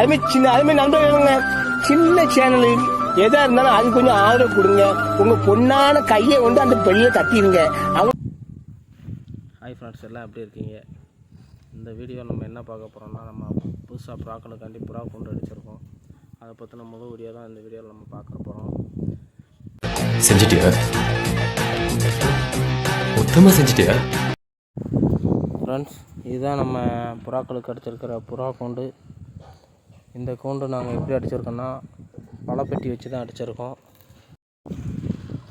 அதுமாதிரி சின்ன அதுமாதிரி நண்பர்களுங்க சின்ன சேனலு எதா இருந்தாலும் அது கொஞ்சம் ஆதரவு கொடுங்க. உங்க பொண்ணான கையை வந்து அந்த பெல்ல தட்டிடுங்க அவங்க ஹாய் ஃப்ரெண்ட்ஸ் எல்லாம் எப்படி இருக்கீங்க? இந்த வீடியோ நம்ம என்ன பார்க்க போகிறோம்னா நம்ம புதுசாக ப்ராக்களுக்காண்டி புறா கொண்டு அடிச்சிருக்கோம். அதை பற்றின முதல் வீடியோ தான் இந்த வீடியோவில் நம்ம பார்க்க போகிறோம் செஞ்சிட்டியா? மொத்தமாக செஞ்சிட்டியா? ஃப்ரெண்ட்ஸ் இதுதான் நம்ம புறாக்களுக்கு அடிச்சிருக்கிற புறா கூண்டு. இந்த கூண்டு நாங்கள் எப்படி அடிச்சிருக்கோன்னா பழப்பெட்டி வச்சு தான் அடிச்சிருக்கோம்.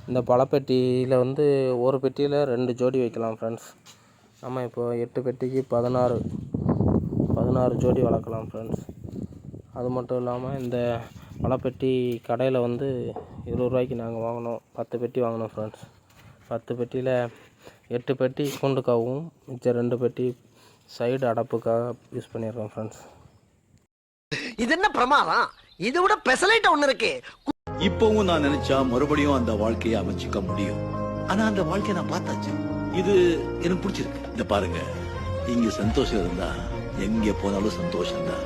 இந்த பழப்பெட்டியில் வந்து ஒரு பெட்டியில் ரெண்டு ஜோடி வைக்கலாம் ஃப்ரெண்ட்ஸ் நம்ம இப்போ எட்டு பெட்டிக்கு பதினாறு பதினாறு ஜோடி வளர்க்கலாம் ஃப்ரெண்ட்ஸ் அது மட்டும் இல்லாமல் இந்த பழப்பெட்டி கடையில் வந்து இருபது ரூபாய்க்கு நாங்கள் வாங்கினோம் பத்து பெட்டி வாங்கினோம் ஃப்ரெண்ட்ஸ் பத்து பெட்டியில் எட்டு பெட்டி கூண்டுக்காகவும் மிச்சம் ரெண்டு பெட்டி சைடு அடப்புக்காக யூஸ் பண்ணியிருக்கோம் ஃப்ரெண்ட்ஸ் இது என்ன பிரமாதம்? இது விட பெசலைட் ஒண்ணு இருக்கு. இப்பவும் நான் நினைச்சா மறுபடியும் அந்த வாழ்க்கையை அமைச்சுக்க முடியும். ஆனா அந்த வாழ்க்கையை நான் பார்த்தாச்சு. இது எனக்கு பிடிச்சிருக்கு. இந்த பாருங்க. இங்க சந்தோஷம் இருந்தா எங்க போனாலும் சந்தோஷம் தான்.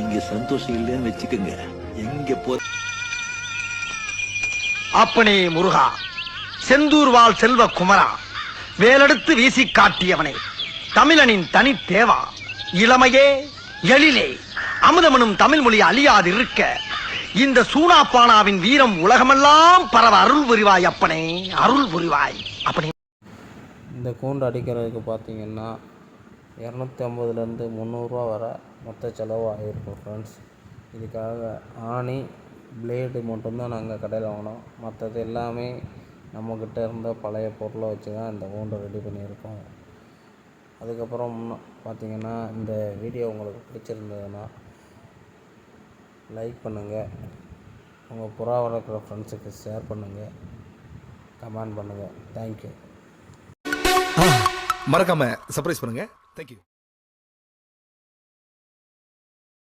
இங்க சந்தோஷம் இல்லைன்னு வச்சுக்கோங்க. எங்க போ அப்பனே முருகா செந்தூர் வாழ் செல்வ குமரா வேலெடுத்து வீசி காட்டியவனே தமிழனின் தனி தேவா இளமையே எழிலே. அமுதமனும் தமிழ் மொழி அழியாது இருக்க இந்த சூனாப்பானாவின் வீரம் உலகமெல்லாம் பரவ அருள் புரிவாய் அப்பனே அருள் புரிவாய். அப்படி இந்த கூண்டு அடிக்கிறதுக்கு பார்த்தீங்கன்னா இரநூத்தி ஐம்பதுலேருந்து முந்நூறுரூவா வர மொத்த செலவு ஆகிருக்கும் ஃப்ரெண்ட்ஸ் இதுக்காக ஆணி பிளேடு மட்டும்தான் நாங்கள் கடையில் வாங்கினோம். மற்றது எல்லாமே நம்மக்கிட்ட இருந்த பழைய பொருளை வச்சு தான் இந்த கூண்டை ரெடி பண்ணியிருக்கோம். அதுக்கப்புறம் பார்த்தீங்கன்னா இந்த வீடியோ உங்களுக்கு பிடிச்சிருந்ததுன்னா லைக் பண்ணுங்கள் உங்கள் புறா வளர்க்குற ஃப்ரெண்ட்ஸுக்கு ஷேர் பண்ணுங்கள் கமெண்ட் பண்ணுங்கள் தேங்க்யூ மறக்காமல் சர்ப்ரைஸ் பண்ணுங்கள் தேங்க்யூ